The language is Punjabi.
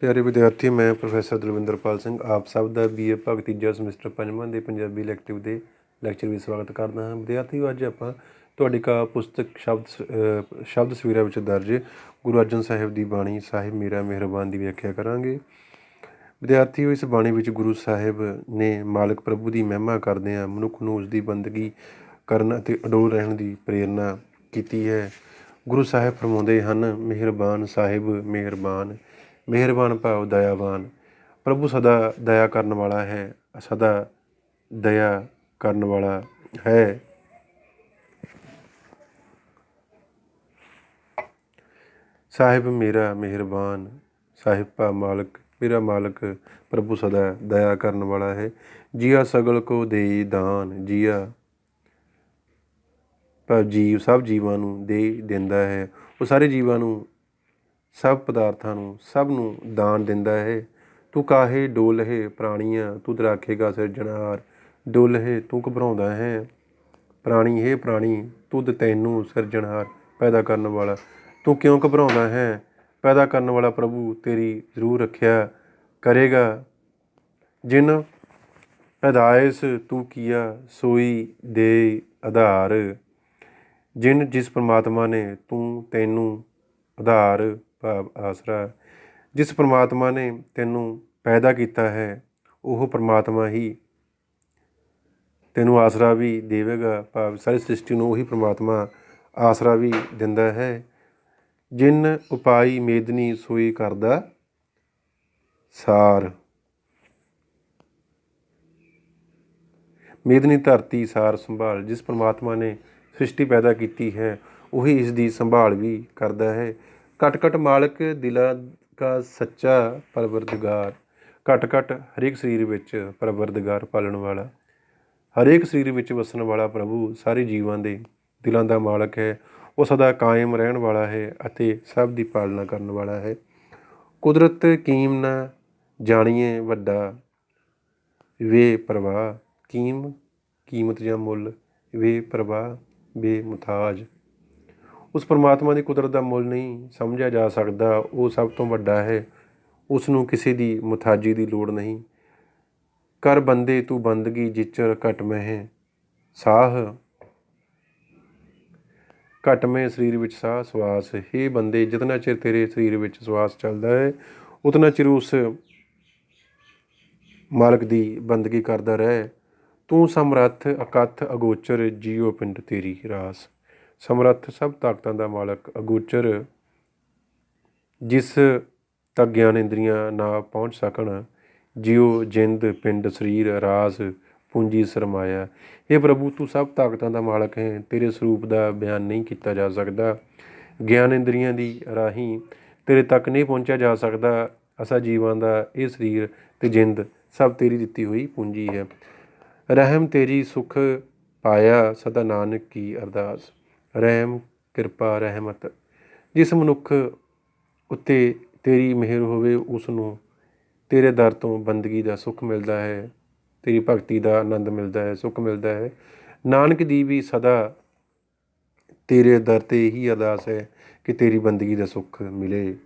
ਪਿਆਰੇ ਵਿਦਿਆਰਥੀ, ਮੈਂ ਪ੍ਰੋਫੈਸਰ ਦਲਵਿੰਦਰਪਾਲ ਸਿੰਘ, ਆਪ ਸਭ ਦਾ ਬੀਏ ਭਾਗ ਤੀਜਾ ਸਮੈਸਟਰ ਪੰਜਵਾਂ ਦੇ ਪੰਜਾਬੀ ਇਲੈਕਟਿਵ ਦੇ ਲੈਕਚਰ ਵਿੱਚ ਸਵਾਗਤ ਕਰਦਾ ਹਾਂ। ਵਿਦਿਆਰਥੀਓ, ਅੱਜ ਆਪਾਂ ਤੁਹਾਡੀ ਕਾ ਪੁਸਤਕ ਸ਼ਬਦ ਸ- ਸ਼ਬਦ ਸਵੀਰਾ ਵਿੱਚ ਦਰਜ ਗੁਰੂ ਅਰਜਨ ਸਾਹਿਬ ਦੀ ਬਾਣੀ ਸਾਹਿਬ ਮੇਰਾ ਮਿਹਰਬਾਨ ਦੀ ਵਿਆਖਿਆ ਕਰਾਂਗੇ। ਵਿਦਿਆਰਥੀਓ, ਇਸ ਬਾਣੀ ਵਿੱਚ ਗੁਰੂ ਸਾਹਿਬ ਨੇ ਮਾਲਕ ਪ੍ਰਭੂ ਦੀ ਮਹਿਮਾ ਕਰਦਿਆਂ ਮਨੁੱਖ ਨੂੰ ਉਸ ਦੀ ਬੰਦਗੀ ਕਰਨ ਅਤੇ ਅਡੋਲ ਰਹਿਣ ਦੀ ਪ੍ਰੇਰਨਾ ਕੀਤੀ ਹੈ। ਗੁਰੂ ਸਾਹਿਬ ਫਰਮਾਉਂਦੇ ਹਨ, ਮਿਹਰਬਾਨ ਸਾਹਿਬ, ਮਿਹਰਬਾਨ। ਮਿਹਰਬਾਨ ਭਾਵ ਦਇਆਵਾਨ। ਪ੍ਰਭੂ ਸਦਾ ਦਇਆ ਕਰਨ ਵਾਲਾ ਹੈ, ਸਦਾ ਦਇਆ ਕਰਨ ਵਾਲਾ ਹੈ। ਸਾਹਿਬ ਮੇਰਾ ਮਿਹਰਬਾਨ, ਸਾਹਿਬ ਭਾ ਮਾਲਕ, ਮੇਰਾ ਮਾਲਕ ਪ੍ਰਭੂ ਸਦਾ ਦਇਆ ਕਰਨ ਵਾਲਾ ਹੈ। ਜੀਆ ਸਗਲ ਕੋ ਦੇਈ ਦਾਨ, ਜੀਆ ਪਰ ਜੀਵ, ਸਭ ਜੀਵਾਂ ਨੂੰ ਦੇ ਦਿੰਦਾ ਹੈ। ਉਹ ਸਾਰੇ ਜੀਵਾਂ ਨੂੰ ਸਭ ਪਦਾਰਥਾਂ ਨੂੰ, ਸਭ ਨੂੰ ਦਾਨ ਦਿੰਦਾ ਹੈ। ਤੂੰ ਕਾਹੇ ਡੋਲਹਿ ਪ੍ਰਾਣੀਆਂ, ਤੂੰ ਰਾਖੇਗਾ ਸਿਰਜਣਹਾਰ ਡੋਲਹਿ ਤੂੰ ਘਬਰਾਉਂਦਾ ਹੈ। ਪ੍ਰਾਣੀ ਹੈ ਪ੍ਰਾਣੀ, ਤੁਧ ਤੈਨੂੰ ਸਿਰਜਣਹਾਰ ਪੈਦਾ ਕਰਨ ਵਾਲਾ, ਤੂੰ ਕਿਉਂ ਘਬਰਾਉਂਦਾ ਹੈ? ਪੈਦਾ ਕਰਨ ਵਾਲਾ ਪ੍ਰਭੂ ਤੇਰੀ ਜ਼ਰੂਰ ਰੱਖਿਆ ਕਰੇਗਾ। ਜਿਨ ਅਦਾਇਸ ਤੂੰ ਕੀਆ, ਸੋਈ ਦੇ ਆਧਾਰ। ਜਿਨ ਜਿਸ ਪ੍ਰਮਾਤਮਾ ਨੇ ਤੂੰ ਤੈਨੂੰ ਆਧਾਰ ਭਾਵ ਆਸਰਾ ਜਿਸ ਪ੍ਰਮਾਤਮਾ ਨੇ ਤੈਨੂੰ ਪੈਦਾ ਕੀਤਾ ਹੈ, ਉਹ ਪ੍ਰਮਾਤਮਾ ਹੀ ਤੈਨੂੰ ਆਸਰਾ ਵੀ ਦੇਵੇਗਾ। ਭਾਵ ਸਾਰੀ ਸ੍ਰਿਸ਼ਟੀ ਨੂੰ ਉਹੀ ਪ੍ਰਮਾਤਮਾ ਆਸਰਾ ਵੀ ਦਿੰਦਾ ਹੈ। ਜਿਨ ਉਪਾਈ ਮੇਦਨੀ ਸੋਈ ਕਰਦਾ ਸਾਰ। ਮੇਦਨੀ ਧਰਤੀ ਸਾਰ ਸੰਭਾਲ। ਜਿਸ ਪ੍ਰਮਾਤਮਾ ਨੇ ਸ੍ਰਿਸ਼ਟੀ ਪੈਦਾ ਕੀਤੀ ਹੈ, ਉਹੀ ਇਸ ਦੀ ਸੰਭਾਲ ਵੀ ਕਰਦਾ ਹੈ। ਘਟ ਘਟ ਮਾਲਕ ਦਿਲਾਂ ਦਾ ਸੱਚਾ ਪਰਵਰਦਗਾਰ। ਘਟ ਘਟ ਹਰੇਕ ਸਰੀਰ ਵਿੱਚ ਪਰਵਰਦਗਾਰ ਪਾਲਣ ਵਾਲਾ। ਹਰੇਕ ਸਰੀਰ ਵਿੱਚ ਵਸਣ ਵਾਲਾ ਪ੍ਰਭੂ ਸਾਰੇ ਜੀਵਾਂ ਦੇ ਦਿਲਾਂ ਦਾ ਮਾਲਕ ਹੈ। ਉਹ ਸਦਾ ਕਾਇਮ ਰਹਿਣ ਵਾਲਾ ਹੈ ਅਤੇ ਸਭ ਦੀ ਪਾਲਣਾ ਕਰਨ ਵਾਲਾ ਹੈ। ਕੁਦਰਤ ਕੀਮ ਨਾ ਜਾਣੀਏ ਵੱਡਾ ਵੇ ਪ੍ਰਵਾਹ। ਕੀਮ, ਕੀਮਤ ਜਾਂ ਮੁੱਲ ਵੇ ਪ੍ਰਵਾਹ ਬੇਮੁਤਾਜ ਉਸ ਪਰਮਾਤਮਾ ਦੀ ਕੁਦਰਤ ਦਾ ਮੁੱਲ ਨਹੀਂ ਸਮਝਿਆ ਜਾ ਸਕਦਾ, ਉਹ ਸਭ ਤੋਂ ਵੱਡਾ ਹੈ। ਉਸ ਨੂੰ ਕਿਸੇ ਦੀ ਮੁਤਾਜੀ ਦੀ ਲੋੜ ਨਹੀਂ। ਕਰ ਬੰਦੇ ਤੂੰ ਬੰਦਗੀ ਜਿਚਰ ਘਟ ਮਹਿ। ਸਾਹ। ਘਟ ਮਹਿ ਸਰੀਰ ਵਿੱਚ ਸਾਹ, ਸਵਾਸ। ਹੀ ਬੰਦੇ, ਜਿਤਨਾ ਚਿਰ ਤੇਰੇ ਸਰੀਰ ਵਿੱਚ ਸਵਾਸ ਚੱਲਦਾ ਹੈ, ਉਤਨਾ ਚਿਰ ਉਸ ਮਾਲਕ ਦੀ ਬੰਦਗੀ ਕਰਦਾ ਰਹਿ। ਤੂੰ ਸਮਰੱਥ, ਅਕਥ, ਅਗੋਚਰ ਜੀਉ ਪਿੰਡ ਤੇਰੀ ਰਾਸ। ਸਮਰੱਥ ਸਭ ਤਾਕਤਾਂ ਦਾ ਮਾਲਕ, ਅਗੋਚਰ, ਜਿਸ ਤੱਕ ਗਿਆਨ ਇੰਦਰੀਆਂ ਨਾ ਪਹੁੰਚ ਸਕਣ, ਜਿਉ ਜਿੰਦ, ਪਿੰਡ, ਸਰੀਰ, ਰਾਸ, ਪੂੰਜੀ ਸਰਮਾਇਆ। ਇਹ ਪ੍ਰਭੂ, ਤੂੰ ਸਭ ਤਾਕਤਾਂ ਦਾ ਮਾਲਕ ਹੈ, ਤੇਰੇ ਸਰੂਪ ਦਾ ਬਿਆਨ ਨਹੀਂ ਕੀਤਾ ਜਾ ਸਕਦਾ। ਗਿਆਨ ਇੰਦਰੀਆਂ ਦੀ ਰਾਹੀਂ ਤੇਰੇ ਤੱਕ ਨਹੀਂ ਪਹੁੰਚਿਆ ਜਾ ਸਕਦਾ। ਅਸਾ ਜੀਵਾਂ ਦਾ ਇਹ ਸਰੀਰ ਤੇ ਜਿੰਦ ਸਭ ਤੇਰੀ ਦਿੱਤੀ ਹੋਈ ਪੂੰਜੀ ਹੈ। ਰਹਿਮ ਤੇਰੀ ਸੁਖ ਪਾਇਆ ਸਦਾ ਨਾਨਕ ਕੀ ਅਰਦਾਸ। ਰਹਿਮ, ਕਿਰਪਾ, ਰਹਿਮਤ। ਜਿਸ ਮਨੁੱਖ ਉੱਤੇ ਤੇਰੀ ਮਿਹਰ ਹੋਵੇ ਉਸ ਨੂੰ ਤੇਰੇ ਦਰ ਤੋਂ ਬੰਦਗੀ ਦਾ ਸੁੱਖ ਮਿਲਦਾ ਹੈ, ਤੇਰੀ ਭਗਤੀ ਦਾ ਆਨੰਦ ਮਿਲਦਾ ਹੈ, ਸੁੱਖ ਮਿਲਦਾ ਹੈ। ਨਾਨਕ ਦੀ ਵੀ ਸਦਾ ਤੇਰੇ ਦਰ ਤੇ ਹੀ ਅਰਦਾਸ ਹੈ ਕਿ ਤੇਰੀ ਬੰਦਗੀ ਦਾ ਸੁੱਖ ਮਿਲੇ।